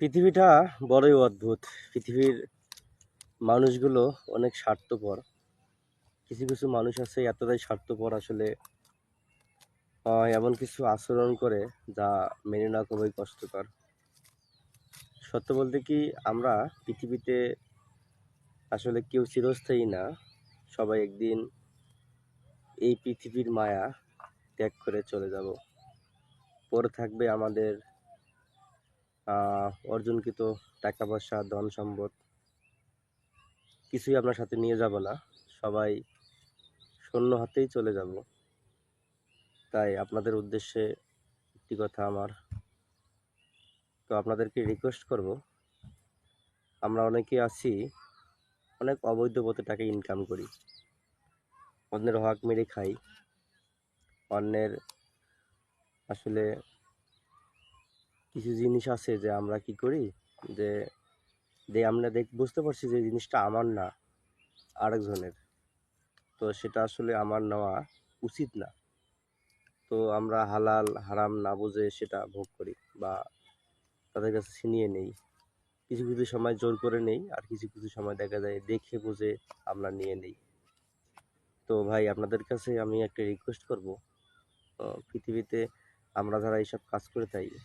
পৃথিবীটা বড়ই অদ্ভুত। পৃথিবীর মানুষগুলো অনেক স্বার্থপর। কিছু কিছু মানুষ আছে এতটাই স্বার্থপর আসলে এমন কিছু আচরণ করে যা মেনে নেওয়া খুবই কষ্টকর। সত্য বলতে কি, আমরা পৃথিবীতে আসলে কেউ চিরস্থায়ী না। সবাই একদিন এই পৃথিবীর মায়া ত্যাগ করে চলে যাব। পরে থাকবে আমাদের অর্জনকৃত টাকা পয়সা ধন সম্পদ কিছুই আপনার সাথে নিয়ে যাব না। সবাই শূন্য হাতেই চলে যাব। তাই আপনাদের উদ্দেশ্যে একটি কথা আমার। তো আপনাদেরকে রিকোয়েস্ট করব, আমরা অনেকে আছি, অনেক অবৈধ পথে টাকা ইনকাম করি। অন্যের হক মেরে খাই। অন্যের আসলে কিছু জিনিস আছে যে আমরা কি করি? যে যে আমরা দেখ, বুঝতে পারছি যে জিনিসটা আমার না, আরেকজনের। তো সেটা আসলে আমার নেওয়া উচিত না। তো আমরা হালাল, হারাম না বুঝে সেটা ভোগ করি বা তাদের কাছে ছিনিয়ে নেই। কিছু কিছু সময় জোর করে নেই আর কিছু কিছু সময় দেখা যায় দেখে বুঝে আমরা নিয়ে নেই। তো ভাই, আপনাদের কাছে আমি একটা রিকোয়েস্ট করব। পৃথিবীতে আমরা যারা এইসব কাজ করে থাকি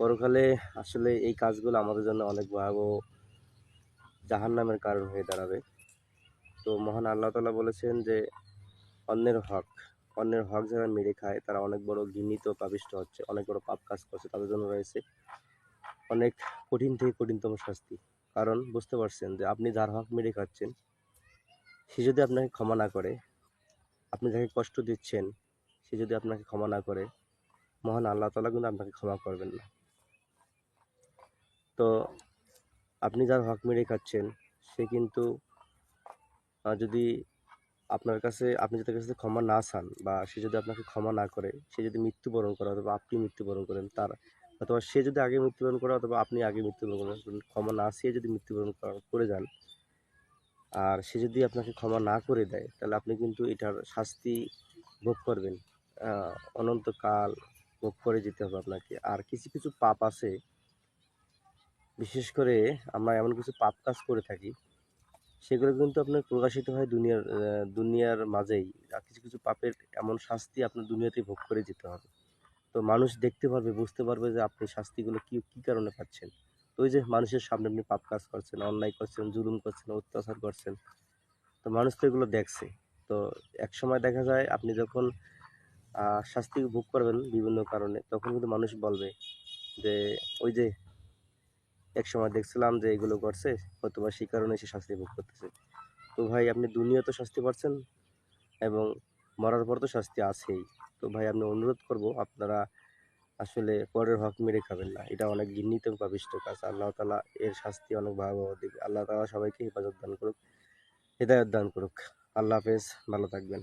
পরকালে আসলে এই কাজগুলো আমাদের জন্য অনেক ভয়াবহ জাহান্নামের কারণ হয়ে দাঁড়াবে। তো মহান আল্লাহ তালা বলেছেন যে, অন্যের হক অন্যের হক যারা মেরে খায়, তারা অনেক বড় ঘৃণিত পাপিষ্ট হচ্ছে, অনেক বড় পাপ কাজ করছে তাদের জন্য রয়েছে অনেক কঠিন থেকে কঠিনতম শাস্তি। কারণ বুঝতে পারছেন যে, আপনি যার হক মেরে খাচ্ছেন, সে যদি আপনাকে ক্ষমা না করে, আপনি যাকে কষ্ট দিচ্ছেন, সে যদি আপনাকে ক্ষমা না করে, মহান আল্লাহ তালা কিন্তু আপনাকে ক্ষমা করবেন না। তো আপনি যার হক মেরে খাচ্ছেন, সে কিন্তু যদি আপনার কাছে, আপনি যদি কাছে ক্ষমা না চান বা সে যদি আপনাকে ক্ষমা না করে, সে যদি মৃত্যুবরণ করে অথবা আপনি মৃত্যুবরণ করেন, তার, অথবা সে যদি আগে মৃত্যুবরণ করে অথবা আপনি আগে মৃত্যুবরণ করেন, ক্ষমা না চেয়ে যদি মৃত্যুবরণ করে যান, আর সে যদি আপনাকে ক্ষমা না করে দেয়, তাহলে আপনি কিন্তু এটার শাস্তি ভোগ করবেন। অনন্তকাল ভোগ করে যেতে হবে আপনাকে। আর কিছু কিছু পাপ আছে বিশেষ করে আমরা এমন কিছু পাপ কাজ করে থাকি, সেগুলো কিন্তু আপনার প্রকাশিত হয় দুনিয়ার দুনিয়ার মাঝেই। কিছু কিছু পাপের এমন শাস্তি আপনার দুনিয়াতেই ভোগ করে যেতে হবে। তো মানুষ দেখতে পারবে, বুঝতে পারবে যে আপনি শাস্তিগুলো কি কি কারণে পাচ্ছেন। তো ওই যে মানুষের সামনে আপনি পাপ কাজ করছেন, অন্যায় করছেন, জুলুম করছেন, অত্যাচার করছেন, তো মানুষ তো এগুলো দেখছে। তো এক সময় দেখা যায় আপনি যখন শাস্তি ভোগ করবেন বিভিন্ন কারণে, তখন কিন্তু মানুষ বলবে যে, ওই যে এক সময় দেখছিলাম যে এগুলো করছে, হয়তোবা সেই কারণে সে শাস্তি ভোগ করতেছে। তো ভাই, আপনি দুনিয়া তো শাস্তি পাচ্ছেন এবং মরার পর তো শাস্তি আছেই। তো ভাই, আমি অনুরোধ করব, আপনারা আসলে পরের হক মেরে খাবেন না। এটা অনেক ঘৃণিত পাবিষ্ট কাজ। আল্লাহ তালা এর শাস্তি অনেক ভয়াবহ দিবে আল্লাহ তালা সবাইকে হেফাজত দান করুক, হেদায়ত দান করুক। আল্লাহ হাফেজ, ভালো থাকবেন।